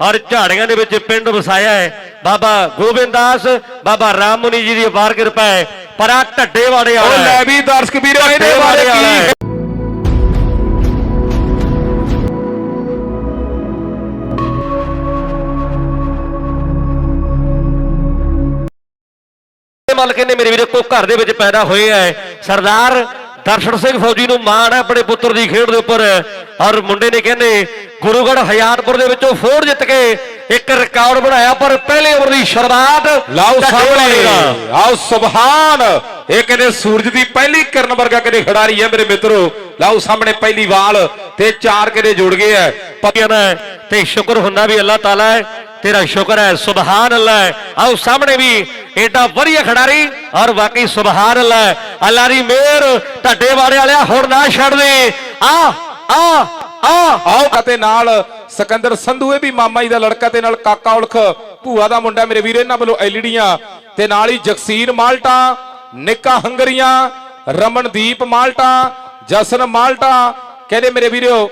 ਔਰ ਝਾੜੀਆਂ ਦੇ ਵਿੱਚ ਪਿੰਡ ਵਸਾਇਆ ਹੈ ਬਾਬਾ ਗੋਬਿੰਦਾਸ ਬਾਬਾ ਰਾਮ ਮੁਨੀ ਜੀ ਦੀ ਅਪਾਰ ਕਿਰਪਾ ਹੈ ਪਰ ਆ ਢੱਡੇ ਵਾਲੇ ਉਹ ਵਾਲਾ ਲੈ ਹੈ। ਵੀ ਦਰਸ਼ਕ ਵੀਰੋ ਇਹਦੇ ਬਾਰੇ। ਕੀ ਮਲ ਕਹਿੰਦੇ ਮੇਰੇ ਵੀਰੇ ਕੋ ਘਰ ਦੇ ਵਿੱਚ ਪੈਦਾ ਹੋਏ ਹੈ ਸਰਦਾਰ ਦਰਸ਼ਨ ਸਿੰਘ ਫੌਜੀ ਨੂੰ ਮਾਣ ਹੈ ਆਪਣੇ ਪੁੱਤਰ ਦੀ ਖੇਡ ਦੇ ਉੱਪਰ। ਔਰ ਮੁੰਡੇ ਨੇ ਕਹਿੰਦੇ ਗੁਰੂਗੜ੍ਹ ਹਯਾਤਪੁਰ ਦੇ ਵਿੱਚੋਂ ਫੋੜ ਜਿੱਤ ਕੇ ਇੱਕ ਰਿਕਾਰਡ ਬਣਾਇਆ ਪਰ ਪਹਿਲੇ ਓਵਰ ਦੀ ਸ਼ੁਰੂਆਤ ਲਾਓ ਸਾਹਮਣੇ। ਆਓ ਸੁਭਾਨ। ਇਹ ਕਹਿੰਦੇ ਸੂਰਜ ਦੀ ਪਹਿਲੀ ਕਿਰਨ ਵਰਗਾ ਕਹਿੰਦੇ ਖਿਡਾਰੀ ਹੈ ਮੇਰੇ ਮਿੱਤਰੋ। ਲਾਓ ਸਾਹਮਣੇ ਪਹਿਲੀ ਵਾਲ ਤੇ ਚਾਰ ਕਹਿੰਦੇ ਜੁੜ ਗਏ ਹੈ। ਪਤਿਆਂ ਹੈ ਤੇ ਸ਼ੁਕਰ ਹੁੰਦਾ ਵੀ ਅੱਲਾਹ ਤਾਲਾ ਹੈ ਤੇਰਾ ਸ਼ੁਕਰ ਹੈ ਸੁਭਾਨ ਅੱਲਾਹ ਆਓ ਸਾਹਮਣੇ ਵੀ ਏਡਾ ਵਧੀਆ ਖਿਡਾਰੀ ਔਰ ਵਾਕਈ ਸੁਭਾਨ ਅੱਲਾਹ ਹੈ। ਅੱਲਾਹ ਦੀ ਮਿਹਰ ਢੱਡੇ ਵਾਲੇ ਵਾਲਿਆ ਹੁਣ ਨਾ ਛੱਡ ਦੇ। ਆ ਆ ਆ। ਆਓ ਅਤੇ ਨਾਲ ਸਿਕੰਦਰ ਸੰਧੂ ਇਹ ਵੀ ਮਾਮਾ ਜੀ ਦਾ ਲੜਕਾ ਤੇ ਨਾਲ ਕਾਕਾ ਉਲਖ ਭੂਆ ਦਾ ਮੁੰਡਾ ਮੇਰੇ ਵੀਰੇ ਇਹਨਾਂ ਵੱਲੋਂ ਐਲਈਡੀਆਂ। ਤੇ ਨਾਲ ਹੀ ਜਗਸੀਰ ਮਾਲਟਾ ਨਿੱਕਾ ਹੰਗਰੀਆਂ ਰਮਨਦੀਪ ਮਾਲਟਾ ਜਸਨ ਮਾਲਟਾ। ਕਹਿੰਦੇ ਮੇਰੇ ਵੀਰੋ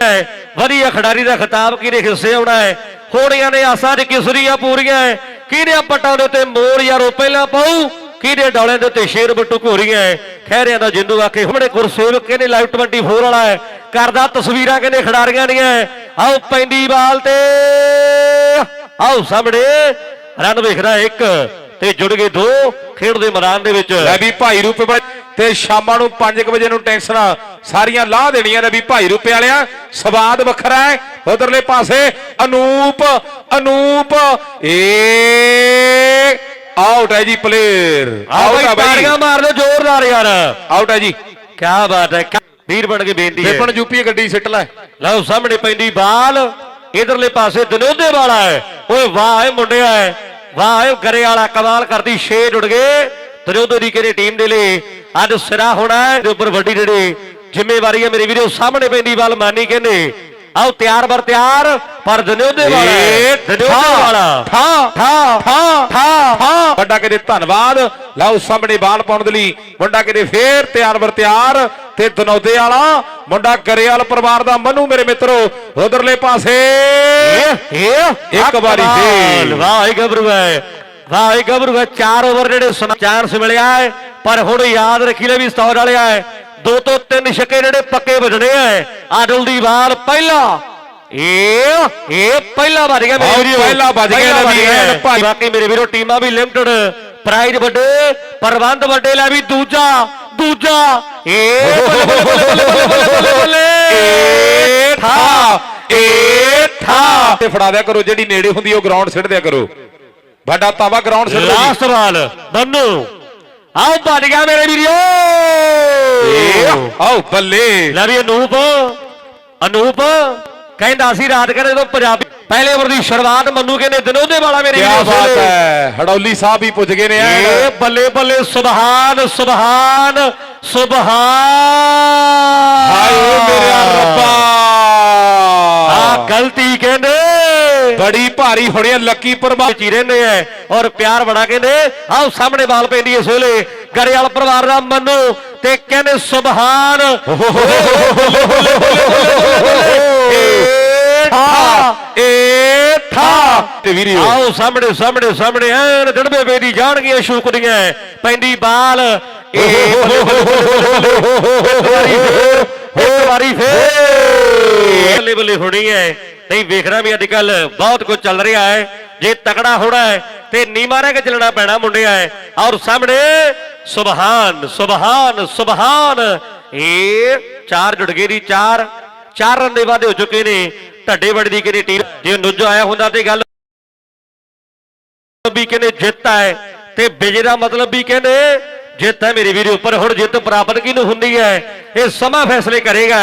ਵਧੀਆ ਖਿਡਾਰੀ ਦਾ ਖਿਤਾਬ ਕਿਹਦੇ ਹਿੱਸੇ ਆਉਣਾ ਹੈ? ਹੋੜੀਆਂ ਨੇ ਆਸਾਂ ਦੀ ਕਿਸਰੀਆਂ ਪੂਰੀਆਂ ਕਿਹਦੇ ਪੱਟਾਂ ਦੇ ਉੱਤੇ ਮੋਰ ਯਾਰੋ ਪਹਿਲਾਂ ਪਾਉ ਕਿਹਦੇ ਡੌਲਿਆਂ ਦੇ ਉੱਤੇ ਸ਼ੇਰ ਬੱਟੂ ਘੋਰੀਆਂ ਖਹਿਰਿਆਂ ਦਾ ਜਿੰਦੂ ਆਕੇ ਹੁਣੇ ਗੁਰਸੇਵਕ ਕਹਿੰਦੇ ਲਾਈਵ 24 ਵਾਲਾ ਹੈ ਕਰਦਾ ਤਸਵੀਰਾਂ ਕਹਿੰਦੇ ਖਿਡਾਰੀਆਂ ਦੀਆਂ ਆਓ ਪੈਂਦੀ ਬਾਲ ਤੇ। ਆਓ ਸਾਹਮਣੇ। ਰਨ ਵੇਖਦਾ ਇੱਕ ਤੇ ਜੁੜ ਗਏ ਦੋ ਖੇਡ ਦੇ ਮੈਦਾਨ ਦੇ ਵਿੱਚ। ਲੈ ਵੀ ਭਾਈ ਰੂਪੇ ਤੇ ਸ਼ਾਮਾਂ ਨੂੰ 5 ਵਜੇ ਨੂੰ ਟੈਨਸ਼ਨਾਂ ਸਾਰੀਆਂ ਲਾਹ ਦੇਣੀਆਂ ਨੇ ਵੀ ਭਾਈ ਰੂਪੇ ਵਾਲਿਆ। ਸਵਾਦ ਵੱਖਰਾ ਹੈ ਉਧਰਲੇ ਪਾਸੇ ਅਨੂਪ ਅਨੂਪ। ਏ ਆਊਟ ਹੈ ਜੀ ਪਲੇਅਰ ਆਊਟ ਹੈ ਬਾਈ ਤਾੜੀਆਂ ਮਾਰ ਦਿਓ ਜ਼ੋਰਦਾਰ ਯਾਰ। ਆਊਟ ਹੈ ਜੀ। ਕੀ ਬਾਤ ਹੈ ਵੀਰ ਬਣ ਕੇ ਬੇਨਤੀ ਹੈ। ਵਿਪਨ ਯੂਪੀ ਗੱਡੀ ਸਿੱਟ ਲੈ। ਲਓ ਸਾਹਮਣੇ ਪੈਂਦੀ ਬਾਲ। ਇਧਰਲੇ ਪਾਸੇ ਦਨੋਦੇ ਵਾਲਾ ਹੈ। ਓਏ ਵਾਹ ਇਹ ਮੁੰਡਿਆ ਹੈ। ਵਾਹ ਇਹ ਗਰੇ ਵਾਲਾ ਕਮਾਲ ਕਰਦੀ ਛੇ ਜੁੜ ਗਏ। ਦਨੋਦੇ ਦੀ ਕਿਹੜੀ ਟੀਮ ਦੇ ਲਈ? ਅੱਜ ਸਿਰਾ ਹੋਣਾ ਹੈ ਦੇ ਉੱਪਰ ਵੱਡੀ ਜਿਹੜੀ ਜ਼ਿੰਮੇਵਾਰੀ ਹੈ ਮੇਰੇ ਵੀਰੋ ਸਾਹਮਣੇ ਪੈਂਦੀ ਬਾਲ ਮਾਨੀ ਕਹਿੰਦੇ। ਆਓ ਤਿਆਰ ਬਰ ਤਿਆਰ ਪਰ ਦਨੋਦੇ ਵਾਲਾ ਦਨੋਦੇ ਵਾਲਾ। ਠਾ ਠਾ ਠਾ ਠਾ। ਵੱਡਾ ਕਿਤੇ ਧੰਨਵਾਦ। ਲਓ ਸਾਹਮਣੇ ਬਾਲ ਪਾਉਣ ਦੇ ਲਈ ਮੁੰਡਾ ਕਿਤੇ ਫੇਰ ਤਿਆਰ ਬਰ ਤਿਆਰ ਤੇ ਦਨੌਦੇ ਵਾਲਾ ਮੁੰਡਾ ਗਰੇਵਾਲ ਪਰਿਵਾਰ ਦਾ ਮਨੂ ਮੇਰੇ ਮਿੱਤਰੋ ਉਧਰਲੇ ਪਾਸੇ। ਇੱਕ ਵਾਰੀ ਫੇਰ। ਵਾਹ ਗੱਭਰੂ ਹੈ ਵਾਹ ਗੱਭਰੂ ਹੈ। ਚਾਰ ਓਵਰ ਜਿਹੜੇ ਸੁਣਾ- ਚਾਂਸ ਮਿਲਿਆ ਹੈ ਪਰ ਹੁਣ ਯਾਦ ਰੱਖੀ ਲੈ ਵੀ ਸਟੌਰ ਵਾਲਿਆ ਹੈ ਦੋ ਤੋਂ ਤਿੰਨ ਛੱਕੇ ਜਿਹੜੇ ਪੱਕੇ ਵੱਜਣੇ ਹੈ ਆਡਲ ਦੀ ਵਾਰ ਪਹਿਲਾ। ਇਹ ਇਹ ਪਹਿਲਾ ਵੱਜ ਗਿਆ ਮੇਰੇ ਵੀਰੋ ਪਹਿਲਾ ਵੱਜ ਗਿਆ ਭਾਈ। ਬਾਕੀ ਮੇਰੇ ਵੀਰੋ ਟੀਮਾਂ ਵੀ ਲਿਮਟਿਡ ਪ੍ਰਾਈਜ਼ ਵੱਡੇ ਪ੍ਰਬੰਧ ਵੱਡੇ ਲੈ ਵੀ ਦੂਜਾ ਦੂਜਾ। ਇਹ ਬੱਲੇ ਬੱਲੇ ਬੱਲੇ ਬੱਲੇ ਬੱਲੇ ਬੱਲੇ ਬੱਲੇ ਠਾ ਤੇ ਫੜਾ ਦਿਆ ਕਰੋ ਜਿਹੜੀ ਨੇੜੇ ਹੁੰਦੀ ਉਹ ਗਰਾਊਂਡ ਸਿੱਟ ਦਿਆ ਕਰੋ। ਵੱਡਾ ਤਾਵਾ ਗਰਾਊਂਡ ਸਿੱਟ। ਲਾਸਟ ਬਾਲ ਬੰਨੂ ਆਓ ਭੱਜ ਗਿਆ ਮੇਰੇ ਵੀਰੋ। ਆਓ ਬੱਲੇ। ਲੈ ਵੀ ਅਨੂਪ ਅਨੂਪ ਕਹਿੰਦਾ ਸੀ ਰਾਤ ਕਹਿੰਦੇ ਜਦੋਂ ਪੰਜਾਬੀ ਪਹਿਲੇ ਓਵਰ ਦੀ ਸ਼ੁਰੂਆਤ ਮੰਨੂ ਕਹਿੰਦੇ ਦਿਨੋਂ ਵਾਲਾ ਮੇਰੇ ਕੀ ਵੀਰੋ ਬਾਤ ਹੈ ਹੜੌਲੀ ਸਾਹਿਬ ਵੀ ਪੁੱਜ ਗਏ ਨੇ ਐਨ। ਇਹ ਬੱਲੇ ਬੱਲੇ ਸੁਭਾਨ ਸੁਭਾਨ ਸੁਭਾਨ। ਹਾਏ ਮੇਰੇ ਰੱਬਾ। ਆ ਗਲਤੀ ਕਹਿੰਦੇ। ਬੜੀ ਭਾਰੀ ਹੋਣੀ ਹੈ ਲੱਕੀ ਪਰਮਾ ਵਿੱਚ ਹੀ ਰਹਿੰਦੇ ਐ। ਔਰ ਪਿਆਰ ਬੜਾ ਕਹਿੰਦੇ। ਆਓ ਸਾਹਮਣੇ ਬਾਲ ਪੈਂਦੀ ਇਸ ਵੇਲੇ। ਗਰੇਵਾਲ ਪਰਿਵਾਰ ਦਾ ਮੰਨੂ ਤੇ ਕਹਿੰਦੇ ਸੁਭਾਨ ਤੇ ਵੀਡੀਓ ਆਓ ਸਾਹਮਣੇ ਸਾਹਮਣੇ ਸਾਹਮਣੇ ਐਨ ਡੜਬੇ ਬੇਦੀ ਜਾਣਗੀਆਂ ਸ਼ੂਕਦੀਆਂ ਪੈਂਦੀ ਬਾਲ ਏ ਇੱਕ ਵਾਰੀ ਫੇਰ ਬੱਲੇ ਬੱਲੇ ਹੋਣੀ ਹੈ ਨਹੀਂ ਵੇਖਣਾ ਵੀ ਅੱਜ ਕੱਲ ਬਹੁਤ ਕੁਝ ਚੱਲ ਰਿਹਾ ਹੈ ਜੇ ਤਕੜਾ ਹੋਣਾ ਹੈ ਤੇ ਨੀਮਾ ਰਹਿ ਕੇ ਚੱਲਣਾ ਪੈਣਾ ਮੁੰਡਿਆ ਹੈ ਔਰ ਸਾਹਮਣੇ ਸੁਭਾਨ ਸੁਭਾਨ ਸੁਭਾਨ। ਇਹ ਚਾਰ ਜੁੜ ਗਏ ਦੀ ਚਾਰ। ਚਾਰ ਰਨ ਦੇ ਵਾਧੇ ਹੋ ਚੁੱਕੇ ਨੇ। ਢੱਡੇ ਵੜ ਦੀ ਕਿਹੜੀ ਟੀਮ? ਜੇ ਨੁੱਜ ਆਇਆ ਹੁੰਦਾ ਤੇ ਗੱਲ ਵੀ ਕਹਿੰਦੇ ਜਿੱਤ ਹੈ? ਤੇ ਵਿਜੇ ਦਾ ਮਤਲਬ ਵੀ ਕਹਿੰਦੇ ਜਿੱਤ ਹੈ ਮੇਰੇ ਵੀਰੇ ਉੱਪਰ। ਹੁਣ ਜਿੱਤ ਪ੍ਰਾਪਤ ਕਿਹਨੂੰ ਹੁੰਦੀ ਹੈ? ਇਹ ਸਮਾਂ ਫੈਸਲੇ ਕਰੇਗਾ।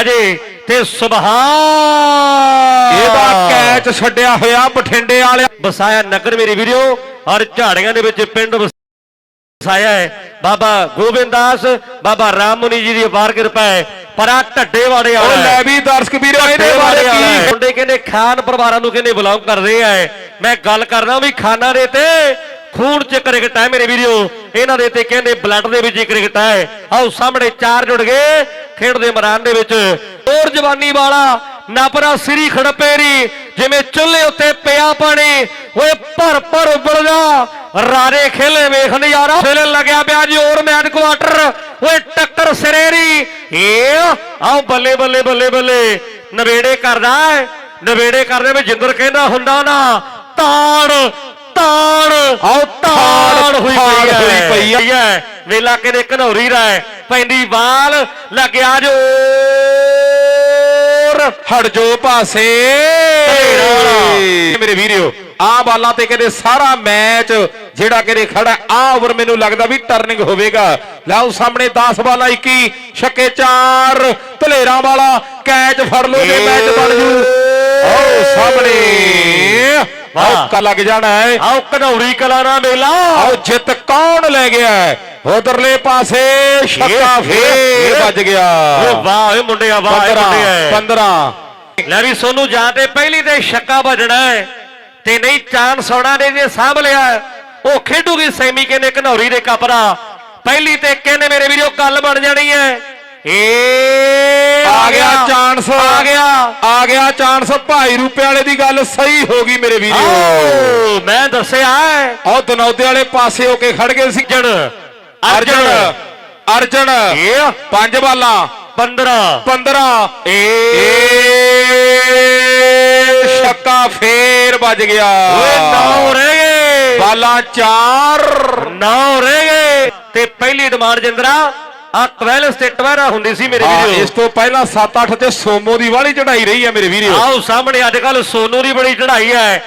ਅਜੇ ਤੇ ਸੁਭਾਨ! ਇਹਦਾ ਕੈਚ ਛੱਡਿਆ ਹੋਇਆ ਬਠਿੰਡੇ ਵਾਲਿਆ ਵਸਾਇਆ ਨਗਰ ਮੇਰੇ ਵੀਰੋ ਔਰ ਝਾੜੀਆਂ ਦੇ ਵਿੱਚ ਪਿੰਡ ਵਸਾਇਆ ਹੈ। ਬਾਬਾ ਗੋਬਿੰਦਾਸ ਬਾਬਾ ਰਾਮ ਮੁਨੀ ਜੀ ਦੀ ਅਪਾਰ ਕਿਰਪਾ ਹੈ। ਪਰ ਆ ਢੱਡੇ ਵਾਲੇ ਉਹ ਵਾਲਾ ਲੈ ਵੀ ਦਰਸ਼ਕ ਵੀਰੋ ਇਹਦੇ ਬਾਰੇ ਕੀ? ਮੁੰਡੇ ਕਹਿੰਦੇ ਖਾਨ ਪਰਿਵਾਰਾਂ ਨੂੰ ਕਹਿੰਦੇ ਬਿਲੋਂਗ ਕਰਦੇ ਆ ਮੈਂ ਗੱਲ ਕਰਦਾ ਵੀ ਖਾਨਾ ਦੇ ਤੇ ਖੂਨ ਚ ਕ੍ਰਿਕਟ ਹੈ ਮੇਰੇ ਵੀਰੋ। ਇਹਨਾਂ ਦੇ ਤੇ ਕਹਿੰਦੇ ਬਲੱਡ ਦੇ ਵਿੱਚ ਹੀ ਕ੍ਰਿਕਟ ਹੈ। ਆਓ ਸਾਹਮਣੇ ਚਾਰ ਜੁੜ ਗਏ ਖੇਡ ਦੇ ਮੈਦਾਨ ਦੇ ਵਿੱਚ। ਹੋਰ ਜਵਾਨੀ ਵਾਲਾ ਨਾਪਰਾ ਸ੍ਰੀ ਖੜਪੇਰੀ ਜਿਵੇਂ ਚੁੱਲ੍ਹੇ ਉੱਤੇ ਪਿਆ ਪਾਣੀ ਓਏ ਭਰ ਭਰ ਉਬਲਦਾ ਰਾਰੇ ਖੇਲੇ ਵੇਖ ਨਜ਼ਾਰਾ। ਖੇਲੇ ਲੱਗਿਆ ਪਿਆ ਜੀ ਹੋਰ ਮੈਚ ਕੁਆਟਰ। ਓਏ ਟੱਕਰ ਸਰੇਰੀ। ਏ ਆਓ ਬੱਲੇ ਬੱਲੇ ਬੱਲੇ ਬੱਲੇ। ਨਵੇੜੇ ਕਰਦਾ ਨਵੇੜੇ ਕਰਦੇ ਵਿੱਚ ਜਿੰਦਰ ਕਹਿੰਦਾ ਹੁੰਦਾ ਨਾ ਤਾੜ ਤਾੜ। ਆਓ ਤਾੜ ਹੋਈ ਪਈ ਹੈ। ਵੇਲਾ ਕਿਨੇ ਘਨੌਰੀ ਰਾਏ ਪੈਂਦੀ ਵਾਲ ਲੱਗਿਆ ਜੋ। ਹਟ ਜੋ ਪਾਸੇ। ਮੇਰੇ ਵੀਰਿਓ ਆ ਬਾਲਾਂ ਤੇ ਕਹਿੰਦੇ ਸਾਰਾ ਮੈਚ ਜਿਹੜਾ ਕਹਿੰਦੇ ਖੜਾ ਆ ਓਵਰ ਮੈਨੂੰ ਲੱਗਦਾ ਵੀ ਟਰਨਿੰਗ ਹੋਵੇਗਾ। ਲਓ ਸਾਹਮਣੇ 10 ਬਾਲਾਂ 21 ਛੱਕੇ 4 ਧਲੇਰਾਂ ਵਾਲਾ ਕੈਚ ਫੜ ਲਓ ਤੇ ਮੈਚ ਬਣ ਜੂ। ਆਓ ਸਾਹਮਣੇ। ਆਓ ਕਾ ਲੱਗ ਜਾਣਾ ਹੈ। ਆਓ ਘਨੌਰੀ ਕਲਾਣਾ ਮੇਲਾ। ਆਓ ਜਿੱਤ ਕੌਣ ਲੈ ਗਿਆ ਉਧਰਲੇ ਪਾਸੇ ਛੱਕਾ ਫੇਰ। ਵੱਜ ਗਿਆ। ਓ ਵਾਹ ਓਏ ਮੁੰਡਿਆ ਵਾਹ ਏ 15 ਮੁੰਡਿਆ 15 ਲੈ ਵੀ ਸੋਨੂੰ ਜਾਂ ਤੇ ਪਹਿਲੀ ਤੇ ਛੱਕਾ ਵੱਜਣਾ ਹੈ। ਤੇ ਨਹੀਂ ਚਾਂਸ ਸੋਣਾ ਨੇ ਜੇ ਸਾਂਭ ਲਿਆ ਉਹ ਖੇਡੂਗੀ ਸੈਮੀ ਕਹਿੰਦੇ ਘਨੌਰੀ ਦੇ ਕੱਪ ਦਾ। ਪਹਿਲੀ ਤੇ ਕਹਿੰਦੇ ਮੇਰੇ ਵੀਰੋ ਗੱਲ ਬਣ ਜਾਣੀ ਹੈ। ਏ ਆ ਗਿਆ ਚਾਂਸ ਆ ਗਿਆ। ਆ ਗਿਆ ਚਾਂਸ ਭਾਈ ਰੂਪੇ ਵਾਲੇ ਦੀ ਗੱਲ ਸਹੀ ਹੋ ਗਈ ਮੇਰੇ ਵੀਰੋ। ਮੈਂ ਦੱਸਿਆ ਹੈ। ਆਹ ਦਨੌਦੇ ਵਾਲੇ ਪਾਸੇ ਹੋ ਕੇ ਖੜ ਗਏ ਸੀ। ਅਰਜਨ ਅਰਜਨ ਅਰਜਨ। ਪੰਜ ਬਾਲਾਂ। 15 15 ਏ। ਛੱਕਾ ਫੇਰ ਵੱਜ ਗਿਆ। ਓਏ ਨੌ ਰਹਿ ਗਏ। ਬਾਲਾਂ ਚਾਰ। ਨੌ ਰਹਿ ਗਏ। ਤੇ ਪਹਿਲੀ ਡਿਮਾਂਡ ਜਿੰਦਰਾ ਆ 12 ਤੇ 12 ਹੁੰਦੀ ਸੀ ਮੇਰੇ ਵੀਰੋ ਇਸ ਤੋਂ ਪਹਿਲਾਂ 7-8 ਤੇ ਸੋਮੋ ਦੀ ਵਾਲੀ ਚੜਾਈ ਰਹੀ ਹੈ ਮੇਰੇ ਵੀਰੋ ਆਓ ਸਾਹਮਣੇ ਅੱਜ ਕੱਲ ਸੋਨੂ ਦੀ ਬੜੀ ਚੜਾਈ ਹੈ।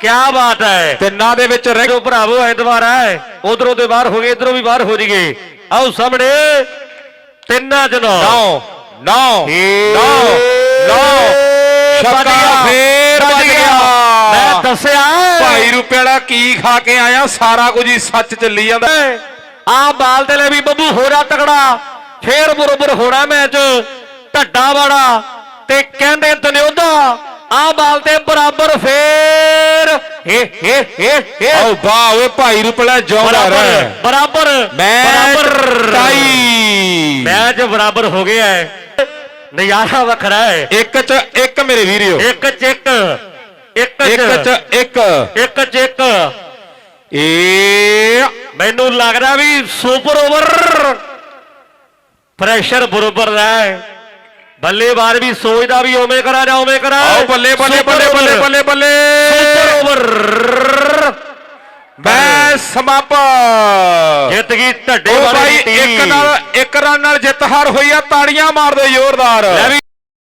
ਕੀ ਬਾਤ ਹੈ। ਤਿੰਨਾਂ ਦੇ ਵਿੱਚ ਰਹਿ ਜੋ ਭਰਾਵੋ ਐਤਵਾਰ ਹੈ। ਉਧਰੋਂ ਦੇ ਬਾਹਰ ਹੋ ਗਏ ਇਧਰੋਂ ਵੀ ਬਾਹਰ ਹੋ ਜੀਗੇ ਆਓ ਸਾਹਮਣੇ ਤਿੰਨਾਂ ਚ ਨੌ। 9 9 9 9 ਛੱਕਾ ਫੇਰ ਵੱਜ ਗਿਆ। ਮੈਂ ਦੱਸਿਆ ਭਾਈ ਰੁਪਏ ਵਾਲਾ ਕੀ ਖਾ ਕੇ ਆਇਆ ਸਾਰਾ ਕੁਝ ਹੀ ਸੱਚ ਚੱਲੀ ਜਾਂਦਾ। ਆ ਬਾਲ ਤੇ ਲੈ ਵੀ ਬੱਬੂ ਹੋਰਾ ਤਕੜਾ। ਫੇਰ ਬਰੋਬਰ ਹੋਣਾ ਮੈਚ। ਢੱਡਾ ਵਾੜਾ ਤੇ ਕਹਿੰਦੇ ਦਨਿਓਦਾ ਆ ਬਾਲ ਤੇ ਬਰਾਬਰ ਫੇਰ ਵਾਹ ਓਏ ਭਾਈ ਜਿਉਂਦਾ ਬਰਾਬਰ ਰਹਿ। ਬਰਾਬਰ ਮੈਚ ਬਰਾਬਰ। ਟਾਈ। ਮੈਚ ਬਰਾਬਰ ਹੋ ਗਿਆ ਹੈ। ਨਜ਼ਾਰਾ ਵੱਖਰਾ ਹੈ। ਇੱਕ ਚ ਇੱਕ ਮੇਰੇ ਵੀਰਿਓ। ਇੱਕ ਚ ਇੱਕ ਇੱਕ ਚ ਇੱਕ। ਇੱਕ ਚ ਇੱਕ। ਏ। ਮੈਨੂੰ ਲੱਗਦਾ ਵੀ ਸੁਪਰ ਓਵਰ। ਪ੍ਰੈਸ਼ਰ ਬਰੋਬਰ ਦਾ ਹੈ। ਬੱਲੇਬਾਜ਼ ਵੀ ਸੋਚਦਾ ਵੀ ਓਵੇਂ ਕਰਾ ਜਾ ਓਵੇਂ ਕਰਾ। ਆਓ ਬੱਲੇ ਬੱਲੇ ਬੱਲੇ ਬੱਲੇ ਬੱਲੇ ਬੱਲੇ। ਸੁਪਰ ਓਵਰ ਮੈਂ ਸਮਾਪਤ। ਜਿੱਤ ਗਈ ਢੱਡੇ ਵਾਲੀ ਟੀਮ ਇੱਕ ਨਾਲ ਇੱਕ ਰਨ ਨਾਲ ਜਿੱਤ ਹਾਰ ਹੋਈ ਆ ਤਾੜੀਆਂ ਮਾਰਦੇ ਜ਼ੋਰਦਾਰ।